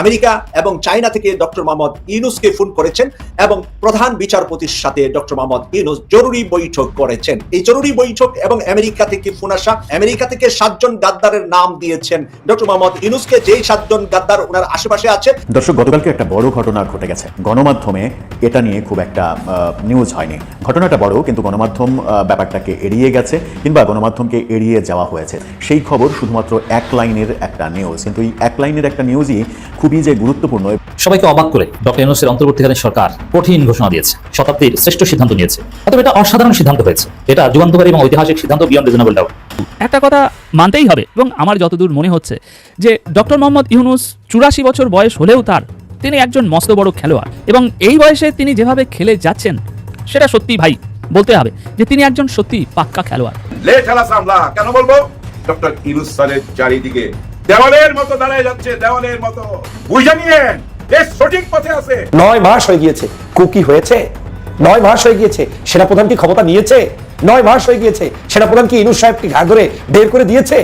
America এবং China থেকে doctor Mohammad ইউনুসকে ফোন করেছেন এবং প্রধান বিচারপতির সাথে ডক্টর মোহাম্মদ ইউনুস জরুরি বৈঠক করেছেন। এই জরুরি বৈঠক এবং আমেরিকা থেকে ফোন আসা, আমেরিকা থেকে সাতজন গাদ্দারের নাম দিয়েছেন ডক্টর মোহাম্মদ ইউনুসকে। যেই সাতজন গাদ্দার ওনার আশেপাশে আছে। দর্শক, গতকালকে একটা বড় ঘটনা ঘটে গেছে। গণমাধ্যমে এটা নিয়ে খুব একটা নিউজ হয়নি। ঘটনাটা বড়, কিন্তু গণমাধ্যম ব্যাপারটাকে এড়িয়ে গেছে কিংবা গণমাধ্যমকে এড়িয়ে যাওয়া হয়েছে। সেই খবর শুধুমাত্র এক লাইনের একটা নিউজ কিন্তু এই এক লাইনের একটা নিউজই খুবই যে গুরুত্বপূর্ণ সবাইকে অবাক করে ডক্টর ইউনুসের অন্তর্বর্তীকালীন সরকার কঠিন ঘোষণা দিয়েছে শতাব্দীর শ্রেষ্ঠ সিদ্ধান্ত নিয়েছে। অতএব এটা অসাধারণ সিদ্ধান্ত হয়েছে। এটা যুগান্তকারী এবং ঐতিহাসিক সিদ্ধান্ত বিয়ন্ড রিজনেবল ডাউট একটা কথা মানতেই হবে এবং আমার যতদূর মনে হচ্ছে যে ডক্টর মোহাম্মদ ইউনুস চুরাশি বছর বয়স হলেও তার তিনি একজন মস্ত বড় খেলোয়াড় এবং এই বয়সে তিনি যেভাবে খেলে যাচ্ছেন সেটা সত্যি ভাই বলতে হবে যে তিনি একজন সত্যি পাক্কা খেলোয়াড়। লে ঠেলা সামলা কেন বলব? ডক্টর ইনুস স্যারের চারিদিকে দেওয়ালের মতো দাঁড়ায় যাচ্ছে দেওয়ালের মতো। বুঝে নিয়েন এ সঠিক পথে আছে। নয় মাস হয়ে গিয়েছে কুকি হয়েছে। নয় মাস হয়ে গিয়েছে সেনাপ্রধান কি ক্ষমতা নিয়েছে? নয় মাস হয়ে গিয়েছে সেনাপ্রধান কি ইনুস সাহেবকে ঘা ধরে বের করে দিয়েছে?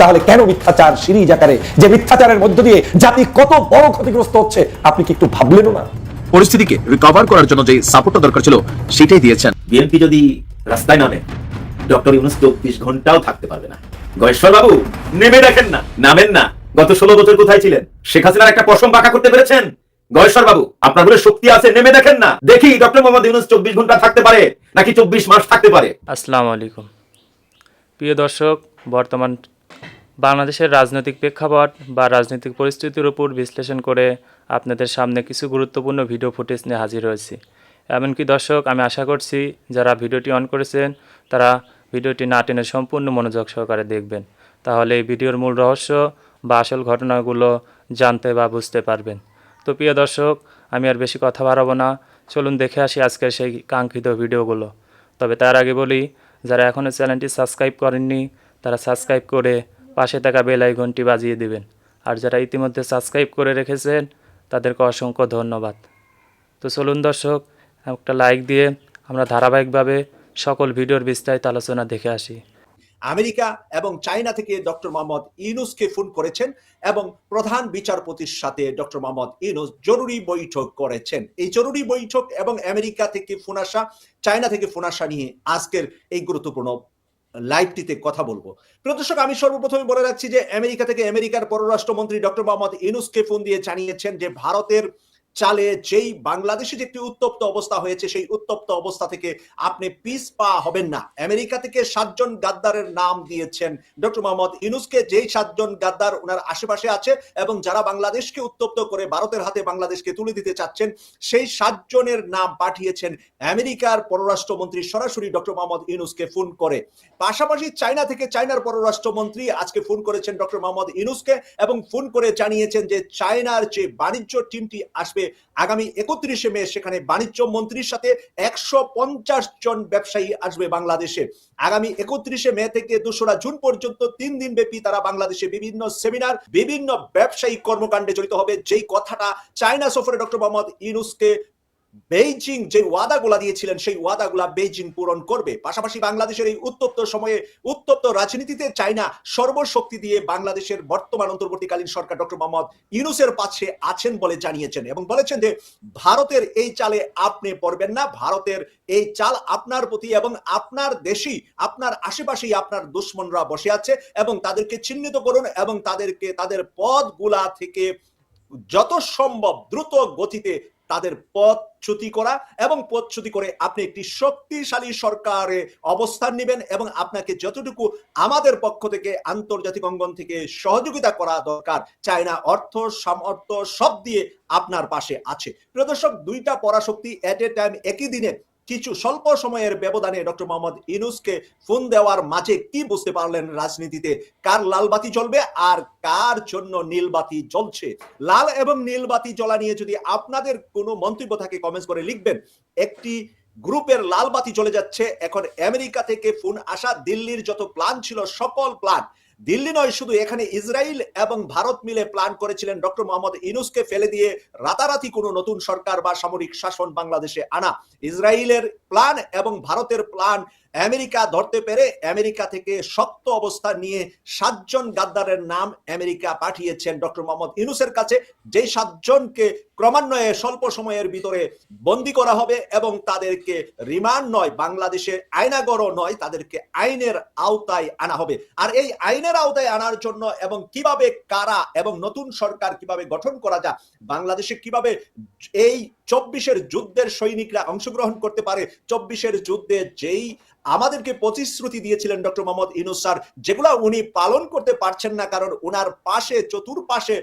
তাহলে কেন মিথ্যাচার সিরিজ আকারে যে মিথ্যাচারের মধ্য দিয়ে জাতি কত বড় ক্ষতিগ্রস্ত হচ্ছে আপনি কি একটু ভাবলেনও না? পরিস্থিতিকে রিকভার করার জন্য যে সাপোর্টটা দরকার ছিল সেটাই দিয়েছেন। বিএনপি যদি রাস্তায় নামে ডক্টর ইউনুস চব্বিশ ঘন্টাও থাকতে পারবে না। গয়েশ্বর বাবু, নেমে দেখেন না। নামেন না। গত ষোলো বছর কোথায় ছিলেন? শেখ হাসিনার একটা পশম বাঁকা করতে পেরেছেন। গয়েশ্বর বাবু, আপনার বলে শক্তি আছে, নেমে দেখেন না। দেখি ডক্টর মোহাম্মদ ইউনুস চব্বিশ ঘণ্টা থাকতে পারে, নাকি চব্বিশ মাস থাকতে পারে? আসসালামু আলাইকুম। প্রিয় দর্শক, বর্তমান বাংলাদেশের রাজনৈতিক প্রেক্ষাপট বা রাজনৈতিক পরিস্থিতির উপর বিশ্লেষণ করে আপনাদের সামনে কিছু গুরুত্বপূর্ণ ভিডিও ফুটেজ নিয়ে হাজির হয়েছি। এমনকি দর্শক, আমি আশা করছি, যারা ভিডিওটি অন করেছেন, তারা ভিডিওটি না টেনে সম্পূর্ণ মনোযোগ সহকারে দেখবেন। তাহলে এই ভিডিওর মূল রহস্য বা আসল ঘটনাগুলো জানতে বা বুঝতে পারবেন। তো প্রিয় দর্শক, আমি আর বেশি কথা বাড়াবো না। চলুন দেখে আসি আজকের সেই কাঙ্ক্ষিত ভিডিওগুলো। তবে তার আগে বলি, যারা এখনও চ্যানেলটি সাবস্ক্রাইব করেননি, তারা সাবস্ক্রাইব করে পাশে থাকা বেল আইকনটি বাজিয়ে দিবেন। আর যারা ইতিমধ্যে সাবস্ক্রাইব করে রেখেছেন, তাদেরকে অসংখ্য ধন্যবাদ। তো চলুন দর্শক, একটা লাইক দিয়ে আমরা ধারাবাহিকভাবে সকল ভিডিওর বিস্তারিত আলোচনা দেখে আসি। আমেরিকা এবং চায়না থেকে ডক্টর মোহাম্মদ ইউনুসকে ফোন করেছেন এবং প্রধান বিচারপতির সাথে ডক্টর মোহাম্মদ ইউনুস জরুরি বৈঠক করেছেন। এই জরুরি বৈঠক এবং আমেরিকা থেকে ফোন আসা, চায়না থেকে ফোন আসা নিয়ে আজকের এই গুরুত্বপূর্ণ লাইভটিতে কথা বলব। প্রদর্শক আমি সর্বপ্রথমে বলে রাখছি যে আমেরিকা থেকে আমেরিকার পররাষ্ট্রমন্ত্রী ডক্টর মোহাম্মদ ইউনুসকে ফোন দিয়ে জানিয়েছেন যে ভারতের চালে যেই বাংলাদেশে যে একটি উত্তপ্ত অবস্থা হয়েছে, সেই উত্তপ্ত অবস্থা থেকে আপনি পিস পা হবেন না। আমেরিকা থেকে সাতজন গাদ্দারের নাম দিয়েছেন। ডক্টর মোহাম্মদ ইউনুসকে যেই সাতজন গাদ্দার ওনার আশেপাশে আছে এবং যারা বাংলাদেশকে উত্তপ্ত করে ভারতের হাতে বাংলাদেশকে তুলে দিতে চাচ্ছেন, সেই সাতজনের নাম পাঠিয়েছেন আমেরিকার পররাষ্ট্রমন্ত্রী, সরাসরি ডক্টর মোহাম্মদ ইউনুসকে ফোন করে। পাশাপাশি চায়না থেকে চায়নার পররাষ্ট্রমন্ত্রী আজকে ফোন করেছেন ডক্টর মোহাম্মদ ইউনুসকে এবং ফোন করে জানিয়েছেন যে চায়নার যে বাণিজ্য টিমটি আসবে আগামী একত্রিশে মে সেখানে বাণিজ্য মন্ত্রীর সাথে একশো পঞ্চাশ জন ব্যবসায়ী আসবে বাংলাদেশে। আগামী একত্রিশে মে থেকে দোসরা জুন পর্যন্ত তিন দিন ব্যাপী তারা বাংলাদেশে বিভিন্ন সেমিনার, বিভিন্ন ব্যবসায়িক কর্মকাণ্ডে জড়িত হবে। যেই কথাটা চায়না সফরে ডক্টর মোহাম্মদ ইউনুসকে বেইজিং, যে ওয়াদাগুলা দিয়েছিলেন, সেই ওয়াদাগুলা বেইজিং পূরণ করবে। পাশাপাশি বাংলাদেশের এই উত্তপ্ত সময়ে উত্তপ্ত রাজনীতিতে চায়না সর্বশক্তি দিয়ে বাংলাদেশের বর্তমান অন্তর্বর্তীকালীন সরকার ডক্টর মোহাম্মদ ইউনুসের পাশে আছেন বলে জানিয়েছেন এবং বলেছেন যে, ভারতের এই চালে আপনি পড়বেন না, ভারতের এই চাল আপনার প্রতি এবং আপনার দেশই, আপনার আশেপাশেই আপনার দুশ্মনরা বসে আছে এবং তাদেরকে চিহ্নিত করুন এবং তাদেরকে, তাদের পদগুলা থেকে যত সম্ভব দ্রুত গতিতে তাদের পথ চ্যুতি করা এবং পথ চ্যুতি করে আপনি একটি শক্তিশালী সরকারে অবস্থান নেবেন এবং আপনাকে যতটুকু আমাদের পক্ষ থেকে আন্তর্জাতিক অঙ্গন থেকে সহযোগিতা করা দরকার, চায়না অর্থ, সামর্থ্য সব দিয়ে আপনার পাশে আছে। প্রদর্শক দুইটা পরাশক্তি এট এ টাইম একই দিনে কিছু স্বল্প সময়ের ব্যবধানে ডক্টর মোহাম্মদ ইনুসকে ফোন দেওয়ার মাঝে কি বুঝতে পারলেন রাজনীতিতে? কার লাল বাতি জ্বলবে আর কার জন্য নীল বাতি জ্বলছে? লাল এবং নীল বাতি জ্বলা নিয়ে যদি আপনাদের কোনো মন্তব্য থাকে কমেন্টস করে লিখবেন। একটি গ্রুপের লাল বাতি চলে যাচ্ছে। এখন আমেরিকা থেকে ফোন আসা, দিল্লির যত প্ল্যান ছিল, সকল প্ল্যান দিল্লি নয়, শুধু এখানে ইসরায়েল এবং ভারত মিলে প্ল্যান করেছিলেন ডক্টর মোহাম্মদ ইনুসকে ফেলে দিয়ে রাতারাতি কোনো নতুন সরকার বা সামরিক শাসন বাংলাদেশে আনা। ইসরায়েলের প্ল্যান এবং ভারতের প্ল্যান আমেরিকা ধরতে পেরে আমেরিকা থেকে শক্ত অবস্থা নিয়ে সাতজন গাদ্দারের নাম আমেরিকা পাঠিয়েছেন ডক্টর মোহাম্মদ ইউনুসের কাছে। যেই সাতজনকে ক্রমান্বয়ে স্বল্প সময়ের ভিতরে বন্দি করা হবে এবং তাদেরকে রিমান্ড নয়, বাংলাদেশে আইনাগর নয়, তাদেরকে আইনের আওতায় আনা হবে। আর এই আইনের আওতায় আনার জন্য এবং কীভাবে কারা এবং নতুন সরকার কীভাবে গঠন করা যায়, বাংলাদেশে কীভাবে এই চব্বিশের যুদ্ধের সৈনিকরা অংশগ্রহণ করতে পারে। চব্বিশের যুদ্ধে যেই আমাদেরকে প্রতিশ্রুতি দিয়েছিলেন ডক্টর মোহাম্মদ ইনুস স্যার, যেগুলো উনি পালন করতে পারছেন না কারণ ওনার পাশে, চতুর্পাশে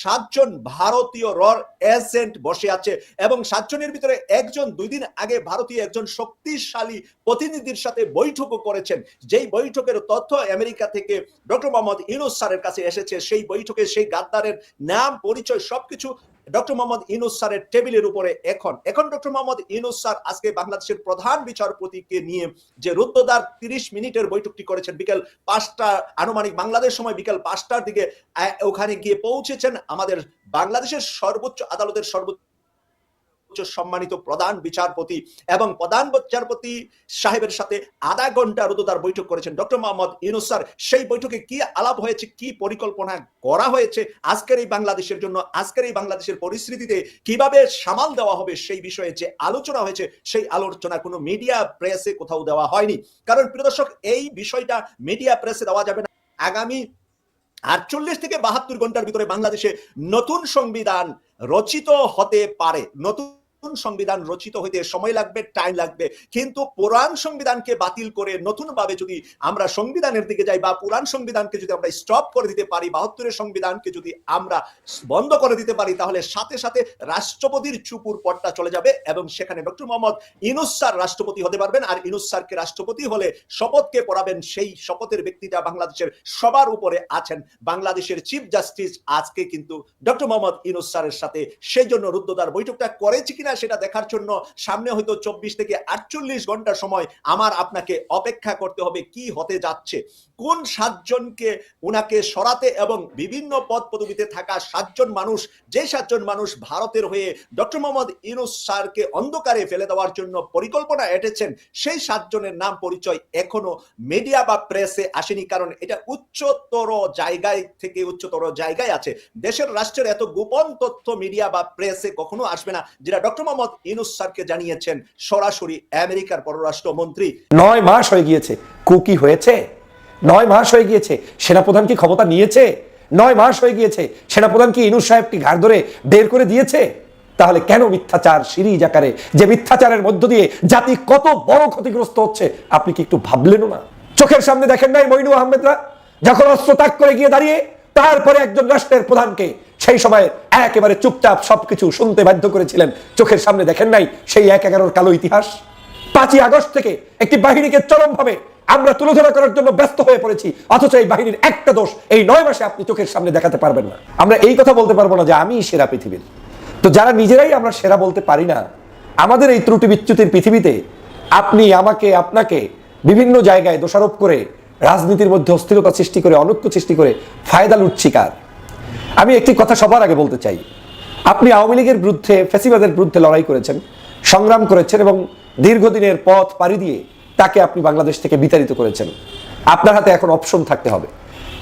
সাতজন ভারতীয় রর এজেন্ট বসে আছে এবং সাতজনের ভিতরে একজন দুই দিন আগে ভারতীয় একজন শক্তিশালী প্রতিনিধির সাথে বৈঠকও করেছেন। যেই বৈঠকের তথ্য আমেরিকা থেকে ডক্টর মোহাম্মদ ইনুস স্যারের কাছে এসেছে, সেই বৈঠকে সেই গাদ্দারের নাম, পরিচয় সবকিছু ডক্টর মোহাম্মদ ইনুস স্যারের টেবিলের উপরে এখন এখন ডক্টর মোহাম্মদ ইনুস স্যার আজকে বাংলাদেশের প্রধান বিচারপতিকে নিয়ে যে রুদ্ধদ্বার তিরিশ মিনিটের বৈঠকটি করেছেন, বিকেল পাঁচটা, আনুমানিক বাংলাদেশ সময় বিকেল পাঁচটার দিকে ওখানে গিয়ে পৌঁছেছেন আমাদের বাংলাদেশের সর্বোচ্চ আদালতের সর্বোচ্চ সম্মানিত প্রধান বিচারপতি এবং প্রধান বিচারপতি সাহেবের সাথে আধা ঘণ্টা রুদ্ধদ্বার বৈঠক করেছেন। ডক্টর মোহাম্মদ ইউনুস স্যার, সেই বৈঠকে কি আলাপ হয়েছে, কি পরিকল্পনা করা হয়েছে, আজকের এই বাংলাদেশের জন্য, আজকের এই বাংলাদেশের পরিস্থিতিতে কীভাবে সামাল দেওয়া হবে সেই বিষয়ে যে আলোচনা হয়েছে, সেই আলোচনা কোনো মিডিয়া প্রেসে কোথাও দেওয়া হয়নি। কারণ প্রিয় দর্শক, এই বিষয়টা মিডিয়া প্রেসে দেওয়া যাবে না। আগামী আটচল্লিশ থেকে বাহাত্তর ঘণ্টার ভিতরে বাংলাদেশে নতুন সংবিধান রচিত হতে পারে। নতুন সংবিধান রচিত হইতে সময় লাগবে টাইম লাগবে। কিন্তু পুরাণ সংবিধানকে বাতিল করে নতুন ভাবে যদি আমরা সংবিধানের দিকে যাই বা পুরাণ সংবিধানকে যদি আমরা স্টপ করে দিতে পারি, বাহাত্তরের সংবিধানকে যদি আমরা বন্ধ করে দিতে পারি, তাহলে সাথে সাথে রাষ্ট্রপতির চুপুর পটটা চলে যাবে এবং সেখানে ডক্টর মোহাম্মদ ইনুস স্যার রাষ্ট্রপতি হতে পারবেন। আর ইনুস স্যারকে রাষ্ট্রপতি হলে শপথকে পড়াবেন সেই শপথের ব্যক্তিটা বাংলাদেশের সবার উপরে আছেন। বাংলাদেশের চিফ জাস্টিস আজকে কিন্তু ডক্টর মোহাম্মদ ইনুস স্যারের সাথে। সেই জন্য রুদ্ধদ্বার বৈঠকটা করেছে কিনা সেটা দেখার জন্য সামনে হয়তো চব্বিশ থেকে আটচল্লিশ ঘণ্টা সময় আমার আপনাকে অপেক্ষা করতে হবে কি হতে যাচ্ছে। কোন সাতজনকে উনাকে সরাতে এবং বিভিন্ন পদ পদবিতে থাকা সাতজন মানুষ, যে সাতজন মানুষ ভারতের হয়ে ডক্টর মোহাম্মদ ইনুস স্যারকে অন্ধকারে ফেলে দেওয়ার জন্য পরিকল্পনা এঁটেছেন, সেই সাতজনের নাম পরিচয় এখনও মিডিয়া বা প্রেসে আসেনি কারণ এটা উচ্চতর জায়গায় থেকে উচ্চতর জায়গায় আছে। দেশের রাষ্ট্রের এত গোপন তথ্য মিডিয়া বা প্রেসে কখনো আসবে না, যেটা ডক্টর স্যারকে জানিয়েছেন, সরাসরি আমেরিকার নয় মাস হয়ে গিয়েছে কুকি হয়েছে? নয় মাস হয়ে গিয়েছে, সেনাপ্রধান কি ক্ষমতা নিয়েছে? নয় মাস হয়ে গিয়েছে, সেনাপ্রধান কি ইনুস ঘাড় ধরে বের করে দিয়েছে? তাহলে কেন মিথ্যাচার সিরিজ আকারে? যে মিথ্যাচারের মধ্য দিয়ে জাতি কত বড় ক্ষতিগ্রস্ত হচ্ছে, আপনি কি একটু ভাবলেনও না? চোখের সামনে দেখেন নাই মইনু আহমেদরা, যখন অস্ত্র ত্যাগ করে গিয়ে দাঁড়িয়ে, তারপরে একজন রাষ্ট্রের প্রধানকে সেই সময় একেবারে চুপচাপ সবকিছু শুনতে বাধ্য করেছিলেন। চোখের সামনে দেখেন নাই সেই এক এগারোর কালো ইতিহাস? পাঁচই আগস্ট থেকে একটি বাহিনীকে চরমভাবে আমরা তুলোধনা করার জন্য ব্যস্ত হয়ে পড়েছি। অথচ এই বাহিনীর একটা দোষ, এই নয় মাসে আপনি চোখের সামনে দেখাতে পারবেন না। আমরা এই কথা বলতে পারব না যে আমি সেরা পৃথিবীর। তো যারা নিজেরাই আমরা সেরা বলতে পারি না, আমাদের এই ত্রুটি বিচ্যুতির পৃথিবীতে আপনি আমাকে, আপনাকে বিভিন্ন জায়গায় দোষারোপ করে, রাজনীতির মধ্যে অস্থিরতা সৃষ্টি করে, অনৈক্য সৃষ্টি করে ফায়দা লুটছিকার আমি একটি কথা সবার আগে বলতে চাই। আপনি আওয়ামী লীগের বিরুদ্ধে ফেসিবাদের বিরুদ্ধে লড়াই করেছেন, সংগ্রাম করেছেন এবং দীর্ঘদিনের পথ পাড়ি দিয়ে তাকে আপনি বাংলাদেশ থেকে বিতাড়িত করেছেন। আপনার হাতে এখন অপশন থাকতে হবে।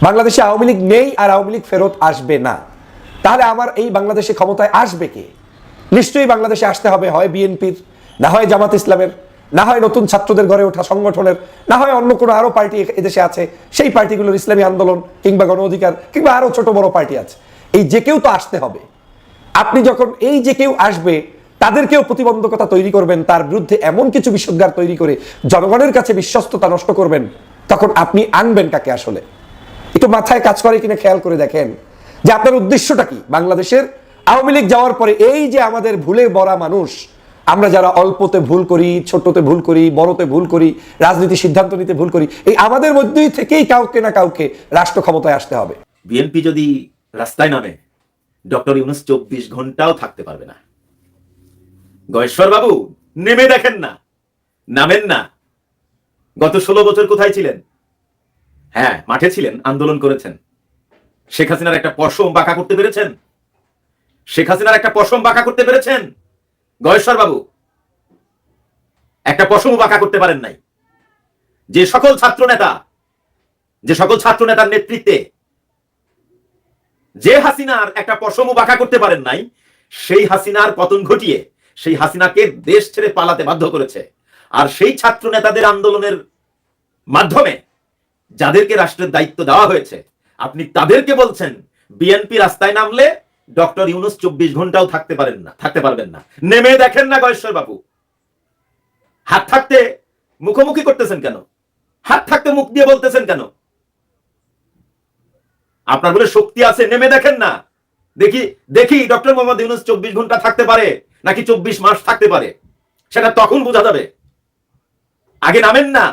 বাংলাদেশে আওয়ামী লীগ নেই আর আওয়ামী লীগ ফেরত আসবে না। তাহলে আমার এই বাংলাদেশে ক্ষমতায় আসবে কে? নিশ্চয়ই বাংলাদেশে আসতে হবে, হয় বিএনপির, না হয় জামাত ইসলামের, না হয় নতুন ছাত্রদের ঘরে ওঠা সংগঠনের, না হয় অন্য কোনো আরও পার্টি এদেশে আছে, সেই পার্টিগুলোর ইসলামী আন্দোলন কিংবা গণ অধিকার, কিংবা আরও ছোট বড় পার্টি আছে। এই যে কেউ তো আসতে হবে। আপনি যখন এই যে কেউ আসবে, তাদেরকেও প্রতিবন্ধকতা তৈরি করবেন, তার বিরুদ্ধে এমন কিছু বিশ্বজ্ঞার তৈরি করে জনগণের কাছে বিশ্বস্ততা নষ্ট করবেন, তখন আপনি আনবেন কাকে আসলে? একটু মাথায় কাজ করে কিনা খেয়াল করে দেখেন। যে আপনার উদ্দেশ্যটা কি? বাংলাদেশের আওয়ামী লীগ যাওয়ার পরে এই যে আমাদের ভুলে বড়া মানুষ, আমরা যারা অল্পতে ভুল করি ছোটতে ভুল করি, বড়তে ভুল করি, রাজনীতি সিদ্ধান্ত নিতে ভুল করি, এই আমাদের মধ্যেই থেকেই কাউকে না কাউকে রাষ্ট্র ক্ষমতায় আসতে হবে। বিএনপি যদি রাস্তায় নামে। ডক্টর ইউনুস চব্বিশ ঘন্টাও থাকতে পারবে না। গয়েশ্বর বাবু, নেমে দেখেন না। নামেন না। গত ষোলো বছর কোথায় ছিলেন? হ্যাঁ মাঠে ছিলেন, আন্দোলন করেছেন। শেখ হাসিনার একটা পশম বাঁকা করতে পেরেছেন? শেখ হাসিনার একটা পশম বাঁকা করতে পেরেছেন? গয়েশ্বর বাবু, একটা পশম বাঁকা করতে পারেন নাই। যে সকল ছাত্র নেতা যে সকল ছাত্র নেতার নেতৃত্বে যে হাসিনার একটা পশমও বাঁকা করতে পারেন নাই, সেই হাসিনার পতন ঘটিয়ে সেই হাসিনাকে দেশ ছেড়ে পালাতে বাধ্য করেছে। আর সেই ছাত্র নেতাদের আন্দোলনের মাধ্যমে যাদেরকে রাষ্ট্রের দায়িত্ব দেওয়া হয়েছে, আপনি তাদেরকে বলছেন, বিএনপি রাস্তায় নামলে ডক্টর ইউনুস চব্বিশ ঘন্টাও থাকতে পারেন না, থাকতে পারবেন না। নেমে দেখেন না গয়েশ্বর বাবু। হাত থাকতে মুখোমুখি করতেছেন কেন? হাত থাকতে মুখ দিয়ে বলতেছেন কেন? আপনার বলে শক্তি আছে, নেমে দেখেন না। দেখি দেখি ডক্টর মোহাম্মদ ইউনুস চব্বিশ ঘণ্টা থাকতে পারে নাকি চব্বিশ মাস থাকতে পারে? সেটা তখন বোঝা যাবে। আগে নামেন না।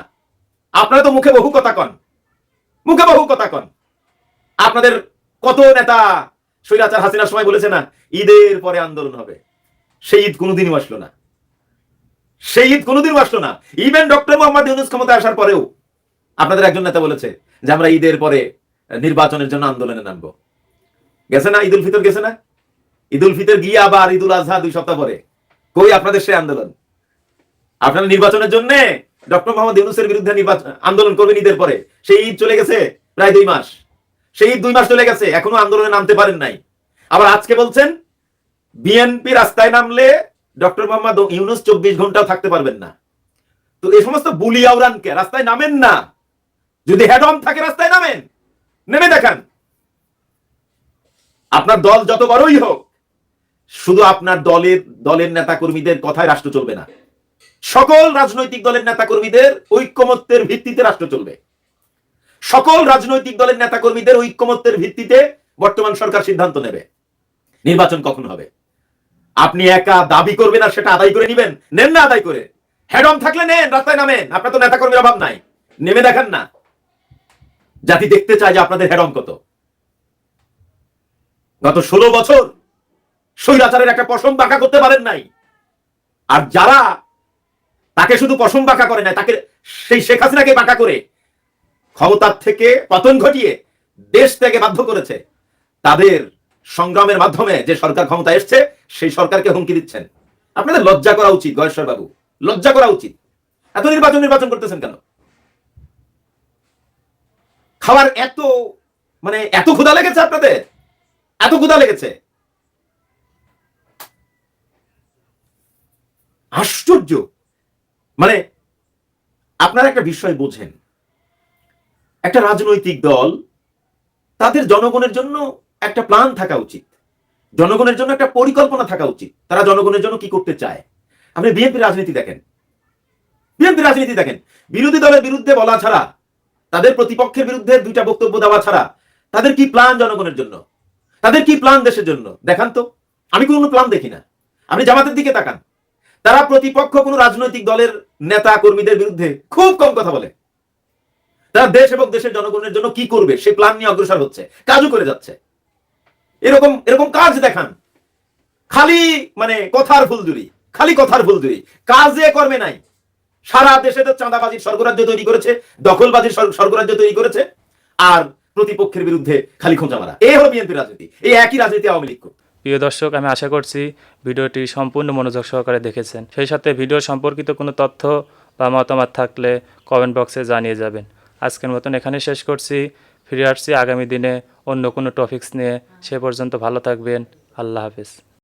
আপনারা তো মুখে বহু কথা কন। মুখে বহু কথা কন। আপনাদের কত নেতা স্বৈরাচার হাসিনার সময় বলেছে না, ঈদের পরে আন্দোলন হবে। সেই ঈদ কোনোদিনই আসলো না। সেই ঈদ কোনোদিনও আসলো না। ইভেন ডক্টর মোহাম্মদ ইউনুস ক্ষমতায় আসার পরেও আপনাদের একজন নেতা বলেছে যে, আমরা ঈদের পরে নির্বাচনের জন্য আন্দোলনে নামবো। গেছে না ঈদুল ফিতর? গেছে না? ঈদুল ফিতর গিয়ে আবার ঈদুল আজহা দুই সপ্তাহ পরে। কই আপনাদের সেই আন্দোলন? আপনারা নির্বাচনের জন্য ডক্টর মোহাম্মদ ইউনুসের বিরুদ্ধে নির্বাচন আন্দোলন করবেন ঈদের পরে। সেই ঈদ চলে গেছে প্রায় দুই মাস। সেই ঈদ দুই মাস চলে গেছে, এখনও আন্দোলনে নামতে পারেন নাই। আবার আজকে বলছেন, বিএনপি রাস্তায় নামলে ডক্টর মোহাম্মদ ইউনুস চব্বিশ ঘন্টাও থাকতে পারবেন না। তো এই সমস্ত বুলি আওরানকে রাস্তায় নামেন না। যদি হেডম থাকে, রাস্তায় নামেন। নেমে দেখান। আপনার দল যত বড়ই হোক, শুধু আপনার দলের দলের নেতা কর্মীদের কথায় রাষ্ট্র চলবে না। সকল রাজনৈতিক দলের নেতা কর্মীদের ঐক্যমত্যের ভিত্তিতে রাষ্ট্র চলবে। সকল রাজনৈতিক দলের নেতা কর্মীদের ঐক্যমত্যের ভিত্তিতে বর্তমান সরকার সিদ্ধান্ত নেবে। নির্বাচন কখন হবে? আপনি একা দাবি করবেন আর সেটা আদায় করে নেবেন? নেন না আদায় করে। হেডম থাকলে নেন, রাস্তায় নামেন। আপনার তো নেতা কর্মীর অভাব নাই। নেমে দেখান না। জাতি দেখতে চায় যে আপনাদের হেডম কত। গত ষোলো বছর স্বৈরাচারের একটা পশম বাঁকা করতে পারেন নাই। আর যারা তাকে শুধু পশম বাঁকা করে নাই, তাকে সেই শেখ হাসিনাকে বাঁকা করে ক্ষমতার থেকে পতন ঘটিয়ে দেশ থেকে বাধ্য করেছে, তাদের সংগ্রামের মাধ্যমে যে সরকার ক্ষমতা এসছে, সেই সরকারকে হুমকি দিচ্ছেন। আপনাদের লজ্জা করা উচিত গয়েশ্বর বাবু লজ্জা করা উচিত। এত নির্বাচন নির্বাচন করতেছেন কেন? খাবার এত মানে এত ক্ষুধা লেগেছে আপনাদের? এত ক্ষুধা লেগেছে? আশ্চর্য। মানে আপনারা একটা বিষয় বোঝেন। একটা রাজনৈতিক দল, তাদের জনগণের জন্য একটা প্ল্যান থাকা উচিত। জনগণের জন্য একটা পরিকল্পনা থাকা উচিত। তারা জনগণের জন্য কি করতে চায়? আপনি বিএনপি রাজনীতি দেখেন। বিএনপি রাজনীতি দেখেন। বিরোধী দলের বিরুদ্ধে বলা ছাড়া তাদের প্রতিপক্ষের বিরুদ্ধে দুইটা বক্তব্য দেওয়া ছাড়া তাদের কি প্ল্যান জনগণের জন্য? তাদের কি প্ল্যান দেশের জন্য? দেখান তো। আমি কোনো প্ল্যান দেখি না। আপনি জামাতের দিকে তাকান। তারা প্রতিপক্ষ কোনো রাজনৈতিক দলের নেতা কর্মীদের বিরুদ্ধে খুব কম কথা বলে। তারা দেশ এবং দেশের জনগণের জন্য কি করবে? সে প্ল্যান নিয়ে অগ্রসর হচ্ছে, কাজও করে যাচ্ছে। এরকম এরকম কাজ দেখান। খালি মানে কথার ফুলদুরি, খালি কথার ফুলদুরি। কাজে কর্মে নাই। সারা দেশে তো চাঁদাবাজির স্বর্গরাজ্য তৈরি করেছে, দখলবাজির স্বর্গরাজ্য তৈরি করেছে, আর প্রতিপক্ষের বিরুদ্ধে খালি খোঁজা মারা। এই হলো বিএনপি রাজনীতি এই একই রাজনীতি আওয়ামী লীগ করতো। প্রিয় দর্শক, আমি আশা করছি ভিডিওটি সম্পূর্ণ মনোযোগ সহকারে দেখেছেন। সেই সাথে ভিডিও সম্পর্কিত কোনো তথ্য বা মতামত থাকলে কমেন্ট বক্সে জানিয়ে যাবেন। আজকের মতন এখানে শেষ করছি। ফিরে আসছি আগামী দিনে অন্য কোনো টপিকস নিয়ে। সে পর্যন্ত ভালো থাকবেন। আল্লাহ হাফেজ।